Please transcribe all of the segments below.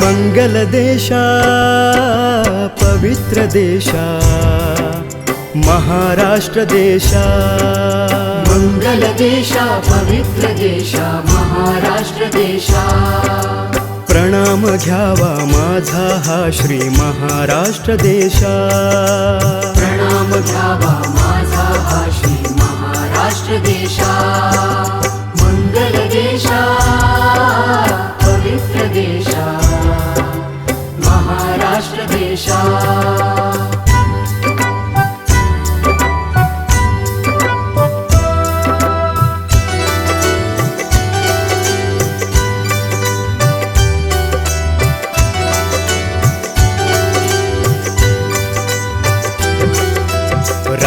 मङ्गलदेशा पवित्रदेशा महाराष्ट्रदेशा। मङ्गलदेशा पवित्रदेशा महाराष्ट्रदेशा। प्रणामघ्या माझा हा श्री महाराष्ट्रदेशा। प्रणामघ्या माझा हा श्री महाराष्ट्रदेशा। मङ्गलदेशा पवित्रदेशा महाराष्ट्रदेशा।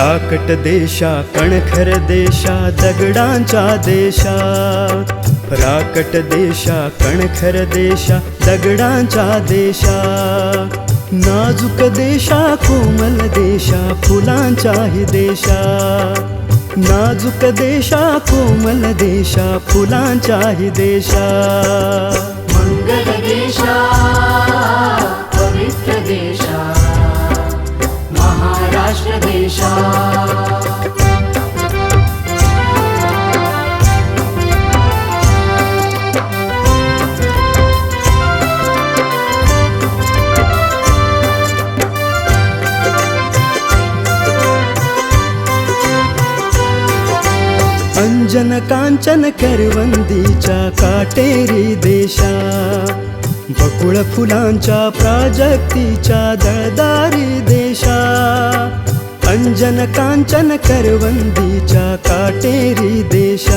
काकट देशा देशा कणखर देशा दगडांच्या देशा. राकट देशा कणखर देशा दगडांच्या देशा. नाजूक देशा कोमल देशा फुलांच्याही देशा. नाजूक देशा कोमल देशा फुलांच्याही देशा. अंजन कांचन करवंदीच्या काटेरी देशा बकुळ फुलांच्या प्राजक्तीच्या दळदारी देशा. अंजन कांचन करवंदीच्या काटेरी देशा.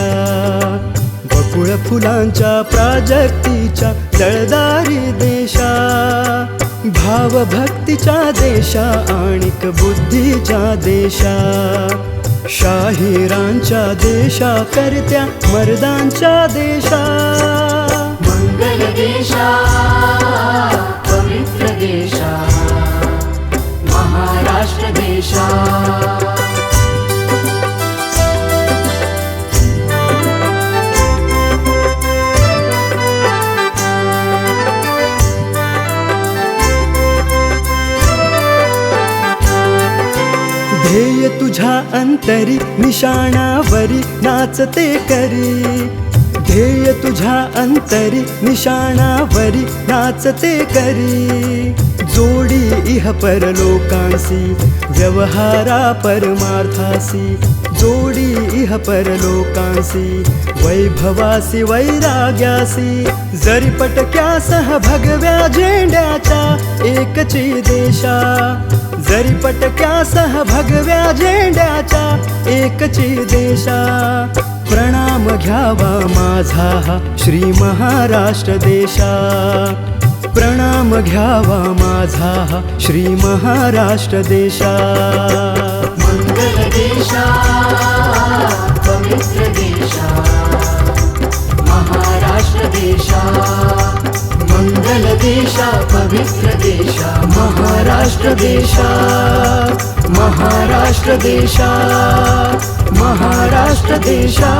बकुळ फुलांच्या प्राजक्तीच्या दळदारी देशा. भावभक्तीच्या देशा आणिक बुद्धीच्या देशा. शाहिरांच्या देशा करत्या मर्दांच्या देशा. मंगल देशा. ध्येय तुझ्या अंतरी निशाणावरी नाचते करी. ध्येय तुझ्या अंतरी निशाणावरी नाचते करी. जोडी इह परलोकांसी व्यवहारा परमार्थासी जोडी इह परलोकांसी वैभवासी वैराग्यासी जरी पटक्यासह भगव्या झेंड्याच्या एकची देशा। जरी पटक्यासह भगव्या झेंड्याच्या एकची देशा। प्रणाम घ्यावा माझा हा श्री महाराष्ट्र देशा। प्रणाम घ्यावा माझा श्री महाराष्ट्र देशा। ङ्गलदेशा पवित्रदेशः महाराष्ट्रदेशा बङ्गलदेश पवित्रदेशः महाराष्ट्रदेशः महाराष्ट्रदेशः महाराष्ट्रदेशः